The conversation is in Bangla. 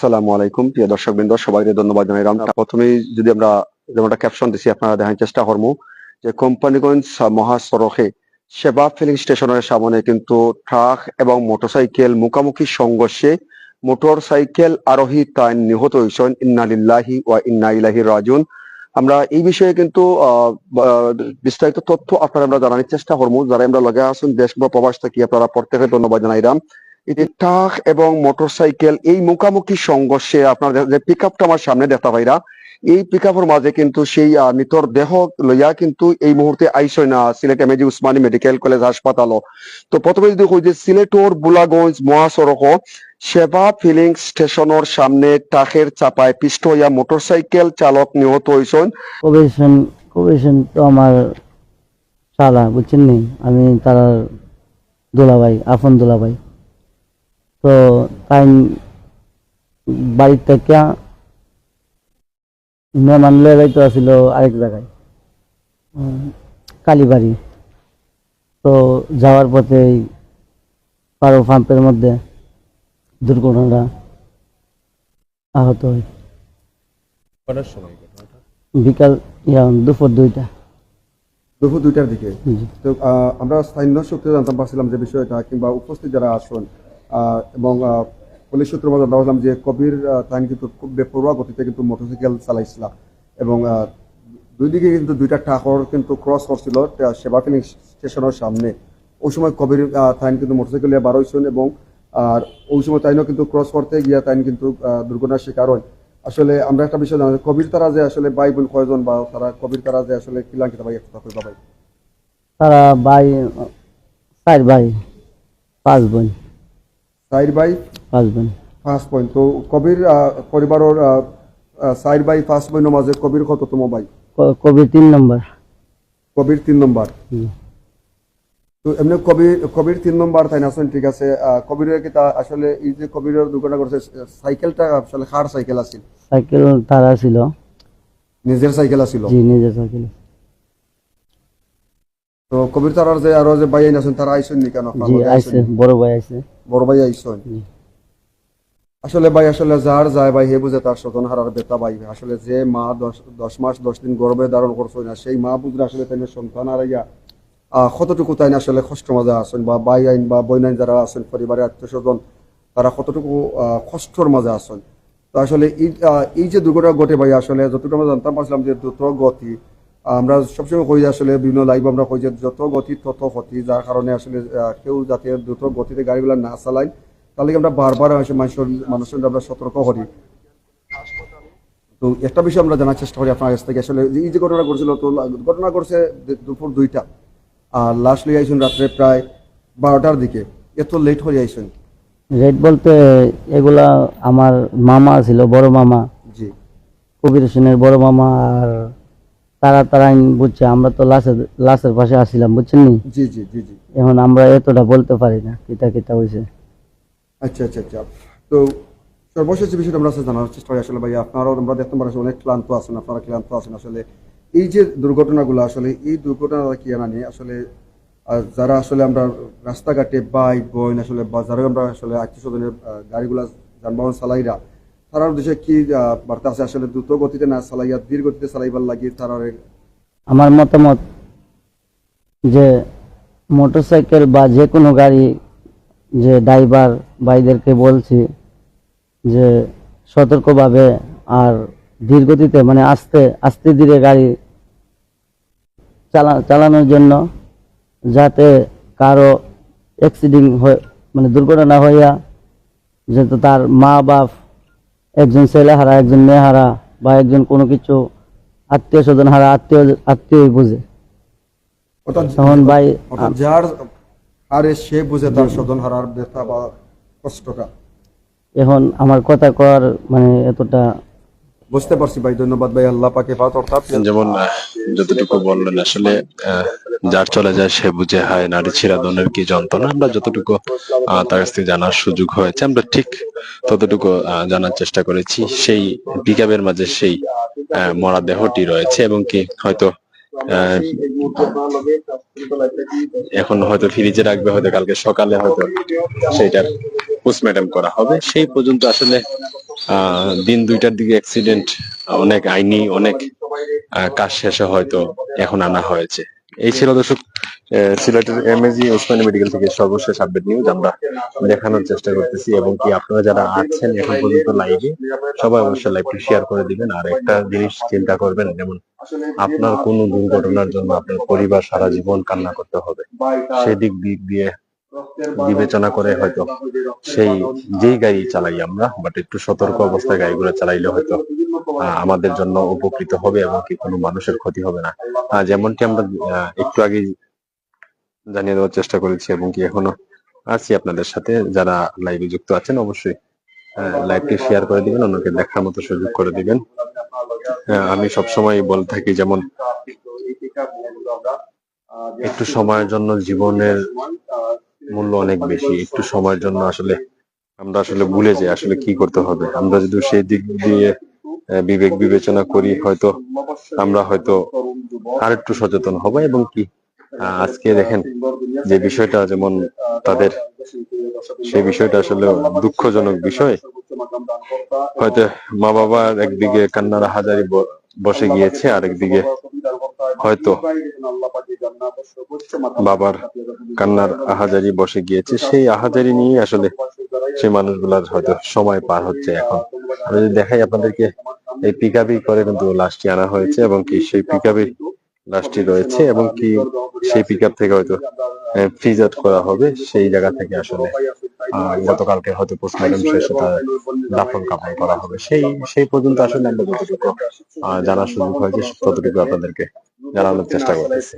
আসসালামু আলাইকুম, প্রিয় দর্শক বৃন্দ সবাইকে ধন্যবাদ যদি আমরা যেমনটা ক্যাপশন দিছি, আপনারা দেখার চেষ্টা করব যে কোম্পানিগঞ্জ মহাসড়কে সেবা ফিলিং স্টেশনের সামনে কিন্তু ট্রাক এবং মোটরসাইকেল মুখামুখি সংঘর্ষে মোটর সাইকেল আরোহী তাই নিহত হয়েছেন। ইন্না লিল্লাহি ওয়া ইন্না ইলাহি রাজুন আমরা এই বিষয়ে কিন্তু বিস্তারিত তথ্য আপনারা আমরা জানানোর চেষ্টা করব যারা আমরা লগে আছেন, দেশ বা প্রবাস থেকে আপনারা প্রত্যেকে ধন্যবাদ জানাইলাম। এটি ট্রাক এবং মোটরসাইকেল এই মুখামুখি সংঘর্ষে আপনার যে পিক আপটা আমার সামনে দেখা পাইরা এই পিক আপের মাঝে কিন্তু সেই মৃতর দেহ লইয়া কিন্তু এই মুহূর্তে আইসই না Sylhet MAG Osmani medical college হাসপাতাল তো প্রথমে যদি কই যে সিলেটর বুলাগঞ্জ মহাসড়ক, সেবা ফিলিং স্টেশনের সামনে ট্রাকের চাপায় পিষ্ট হইয়া মোটরসাইকেল চালক নিহত হয়েছেন কবিশন কবিশন তো আমার শালা বুঝছেন নি? আমি তার দোলাভাই আপন দোলাভাই তো তাই বাড়ির থেকে মেহমান লয়ে যাইতে আসছিল আরেক জায়গায় কালীবাড়ি। তো যাওয়ার পথে পারো পাম্পের মধ্যে দুর্ঘটনা আহত হয়। বিকাল ইয়া দুপুর দুইটা। দুপুর দুইটার দিকে? তো আমরা স্থানীয় সূত্রে জানতে পারছিলাম যে বিষয়টা কিংবা উপস্থিত যারা আসুন এবং পুলিশ সূত্র মধ্যে জানতে পারলাম যে কবির তাই কিন্তু খুব বেপরোয়া গতিতে কিন্তু মোটরসাইকেল চালাইছিল। এবং দুই দিকে কিন্তু দুইটা ট্রাকর কিন্তু ক্রস করছিল সেবা ফিলিং স্টেশনের সামনে। ওই সময় কবির তাইন কিন্তু মোটরসাইকেল নিয়ে বার এবং, আর ওই সময় তাইনও কিন্তু ক্রস করতে গিয়া তাইন কিন্তু দুর্ঘটনার শিকার হয় আসলে আমরা একটা বিষয় জানি কবির তারা যে আসলে ভাই বোন কয়জন বা তারা কবির তারা যে আসলে কিলাঙ্কিত ভাই একটা তারা ভাই, চার ভাই, পাঁচ বোন সাইড বাই বোন পাঁচ পয়েন্ট। তো কবির পরিবারের সাইড বাই পাঁচ পয়েন্টের মাঝে কবির কততম ভাই ক- কবি তিন নম্বর। কবির তিন নম্বর। তো এমনি কবির কবির তিন নম্বর তাই না আছেন ঠিক আছে। কবিরের কি তা আসলে এই যে কবিরের দুর্ঘটনা করছে সাইকেলটা আসলে কার সাইকেল আছিল? সাইকেল তারা ছিল নিজের সাইকেল আছিল? জি নিজের সাইকেল। তো কবির তারার যে আরও যে ভাই আছেন তারা নি কেন? জি আইছে বড় ভাই আইছে বড় ভাই আসলে ভাই আসলে যার যায় ভাই হে বুঝে তার স্বজন হারার বেতা ভাই। আসলে যে মা দশ মাস দশ দিন গর্ভে ধারণ করছ না সেই মা বুঝলে আসলে তাই সন্তান হারাইয়া কতটুকু তাই আসলে কষ্ট মজা আছেন বা ভাই আইন বা বই আইন যারা আছেন পরিবারের আত্মীয় স্বজন তারা কতটুকু কষ্টর মাঝে আছেন? তো আসলে এই যে দুর্ঘটনা ঘটে ভাই আসলে যতটুকু আমরা জানতাম পারছিলাম যে দ্রুত গতি আমরা সবসময় কই যে আসলে বিভিন্ন লাইভ আমরা কই যে যত গতি তত ক্ষতি যার কারণে আসলে কেউ যাতে দ্রুত গতিতে গাড়িগুলো না চালায় তাহলে আমরা বারবার আসে মানুষের মানুষের আমরা সতর্ক করি তো একটা বিষয় আমরা জানার চেষ্টা করি আপনার কাছ থেকে আসলে এই যে ঘটনা ঘটছিল তো ঘটনা ঘটছে দুপুর দুইটা আর লাস্ট লই আইসুন রাত্রে প্রায় বারোটার দিকে। এত লেট হয়ে আইসুন। রেট বলতে এগুলা আমার মামা ছিল বড় মামা। জি। কবির হোসেনের বড় মামা আর তারা তারা বুঝছে আমরা তো লাশের লাশের পাশে আসছিলাম বুঝছেন নি? জি জি জি জি। এখন আমরা এতটা বলতে পারি না কিতা কিতা হয়েছে আচ্ছা আচ্ছা আচ্ছা। তো সর্বশেষ বিষয়টা আমরা আসলে জানার চেষ্টা করি আসলে ভাই আপনারাও আমরা দেখতে পারি অনেক ক্লান্ত আছেন আপনারা ক্লান্ত আছেন। আসলে এই যে দুর্ঘটনাগুলো আসলে এই দুর্ঘটনা কি জানা নেই আসলে যারা আসলে আমরা রাস্তাঘাটে বাইক বইন আসলে বা যারা আমরা আসলে আত্মীয় স্বজনের গাড়িগুলা যানবাহন চালাইরা তারার দেশে কি বার্তা আছে? আসলে দ্রুত গতিতে না চালাইয়া, ধীর গতিতে চালাইবার লাগি তারা আমার মতামত যে মোটরসাইকেল বা যে কোনো গাড়ি, যে ড্রাইভার ভাইদেরকে বলছি যে সতর্কভাবে আর ধীর গতিতে মানে আস্তে আস্তে ধীরে গাড়ি চালা, চালানোর জন্য যাতে কারও অ্যাক্সিডেন্ট হয়ে মানে দুর্ঘটনা হইয়া যেহেতু তার মা বাপ একজন ছেলে হারা একজন মেয়ে হারা বা একজন কোনো কিছু আত্মীয় স্বজন হারা আত্মীয় আত্মীয় বুঝে। তখন ভাই যার আরে সে বুঝে তার স্বজন হারার ব্যথা বা কষ্টটা। এখন আমার কথা কর মানে এতটা বুঝতে পারছি ভাই, ধন্যবাদ ভাই, আল্লাহ পাকে পাত অর্থাৎ যেমন যতটুকু বললেন, আসলে যার চলে যায় সে বুঝে, হয়, নারী ছিড়াদনের কি যন্ত্রণা? আমরা যতটুকু তার কাছ থেকে জানার সুযোগ হয়েছে, আমরা ঠিক ততটুকু জানার চেষ্টা করেছি। সেই পিকআপের মাঝে সেই মরা দেহটি রয়েছে এবং কি হয়তো এখন হয়তো ফ্রিজে রাখবে, হয়তো কালকে সকালে হয়তো সেইটার পোস্টমর্টম করা হবে। সেই পর্যন্ত আসলে দিন দুইটার দিকে অ্যাক্সিডেন্ট অনেক আইনি, অনেক কাজ শেষে হয়তো এখন আনা হয়েছে। এই ছিল দর্শক সিলেটের এমএজি ওসমানী মেডিকেল থেকে সর্বশেষ আপডেট নিউজ আমরা দেখানোর চেষ্টা করতেছি এবং কি আপনারা যারা আছেন এখন পর্যন্ত লাইভে সবাই অবশ্যই লাইভটি শেয়ার করে দিবেন আর একটা জিনিস চিন্তা করবেন, যেমন আপনার কোনো দুর্ঘটনার জন্য আপনার পরিবার, সারা জীবন কান্না করতে হবে। সেই দিক দিক দিয়ে বিবেচনা করে হয়তো সেই যেই গাড়ি চালাই আমরা বাট একটু সতর্ক অবস্থায় গাড়িগুলো চালাইলে হয়তো আমাদের জন্য উপকৃত হবে এবং কি কোনো মানুষের ক্ষতি হবে না। যেমনটি আমরা একটু আগে জানিয়ে দেওয়ার চেষ্টা করেছি এবং কি এখনও আছি আপনাদের সাথে। যারা লাইভে যুক্ত আছেন অবশ্যই লাইভটি শেয়ার করে দিবেন অন্যকে দেখার মতো সুযোগ করে দিবেন। আমি সবসময় বলে থাকি যেমন একটু সময়ের জন্য জীবনের মূল্য অনেক বেশি। একটু সময়ের জন্য আসলে আমরা আসলে ভুলে যাই আসলে কি করতে হবে। আমরা যদি সেই দিক দিয়ে বিবেক বিবেচনা করি হয়তো আমরা হয়তো আর একটু সচেতন হব এবং কি আজকে দেখেন যে বিষয়টা যেমন তাদের সেই বিষয়টা আসলে দুঃখজনক বিষয়। হয়তো মা বাবার একদিকে কান্নার হাজারি বসে গিয়েছে আর একদিকে হয়তো বাবার কান্নার আহাজারি বসে গিয়েছে, সেই আহাজারি নিয়ে আসলে সেই মানুষগুলার হয়তো সময় পার হচ্ছে এখন। আমি যদি দেখাই আপনাদেরকে, এই পিকাবি করে কিন্তু লাশটি আনা হয়েছে এবং কি সেই পিকাবি লাশটি রয়েছে এবং কি সেই পিক থেকে হয়তো ফ্রিজ আউট করা হবে সেই জায়গা থেকে আসলে গতকালকে হয়তো পোস্টমর্টম শেষে তার দাফন কাফন করা হবে। সেই সেই পর্যন্ত আসলে আমরা যতটুকু জানার সুযোগ হয়েছে, ততটুকু আপনাদেরকে জানানোর চেষ্টা করতেছি।